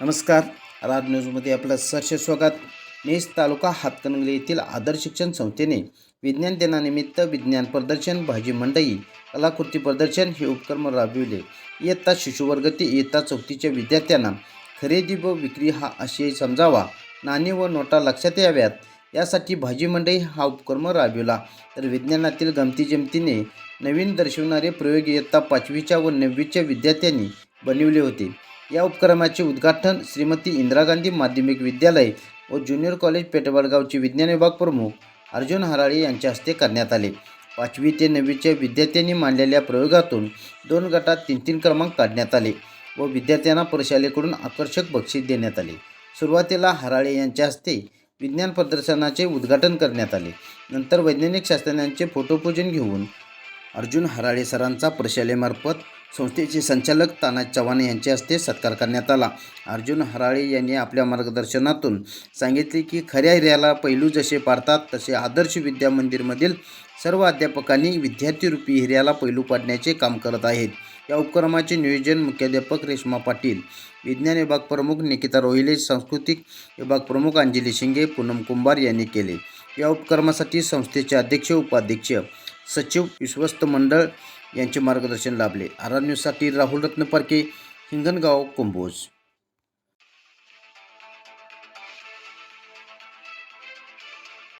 नमस्कार. राज न्यूजमध्ये आपलं सरसे स्वागत. नेस तालुका हातकणंगले येथील आदर्श शिक्षण संस्थेने विज्ञान दिनानिमित्त विज्ञान प्रदर्शन भाजी मंडई कलाकृती प्रदर्शन हे उपक्रम राबविले. इयत्ता शिशुवर्ग ते इयत्ता चौथीच्या विद्यार्थ्यांना खरेदी व विक्री हा आशय समजावा नाणी व नोटा लक्षात याव्यात. यासाठी भाजी मंडई हा उपक्रम राबविला. तर विज्ञानातील गमती जमतीने नवीन दर्शवणारे प्रयोग इयत्ता पाचवीच्या व नववीच्या विद्यार्थ्यांनी बनविले होते. या उपक्रमाचे उद्घाटन श्रीमती इंदिरा गांधी माध्यमिक विद्यालय व ज्युनियर कॉलेज पेटवडगावचे विज्ञान विभाग प्रमुख अर्जुन हराळे यांच्या हस्ते करण्यात आले. पाचवी ते नववीच्या विद्यार्थ्यांनी मांडलेल्या प्रयोगातून दोन गटात तीन तीन क्रमांक काढण्यात आले व विद्यार्थ्यांना प्रशालेकडून आकर्षक बक्षीस देण्यात आले. सुरुवातीला हराळे यांच्या हस्ते विज्ञान प्रदर्शनाचे उद्घाटन करण्यात आले. नंतर वैज्ञानिक शास्त्रज्ञांचे फोटोपूजन घेऊन अर्जुन हराळे सरांचा प्रशालेमार्फत संस्थेचे संचालक तानाज चव्हाण यांच्या हस्ते सत्कार करण्यात आला. अर्जुन हराळे यांनी आपल्या मार्गदर्शनातून सांगितले की खऱ्या हिऱ्याला पैलू जसे पाडतात तसे आदर्श विद्या मंदिरमधील सर्व अध्यापकांनी विद्यार्थीरूपी हिऱ्याला पैलू पाडण्याचे काम करत आहेत. या उपक्रमाचे नियोजन मुख्याध्यापक रेश्मा पाटील विज्ञान विभाग प्रमुख निकिता रोहिले सांस्कृतिक विभाग प्रमुख अंजली शिंगे पूनम कुंभार यांनी केले. या उपक्रमासाठी संस्थेचे अध्यक्ष उपाध्यक्ष सचिव विश्वस्त मंडळ यांचे मार्गदर्शन लाभले. आर न्यूजसाठी राहुल रत्नपारखे हिंगणगाव कुंभोज.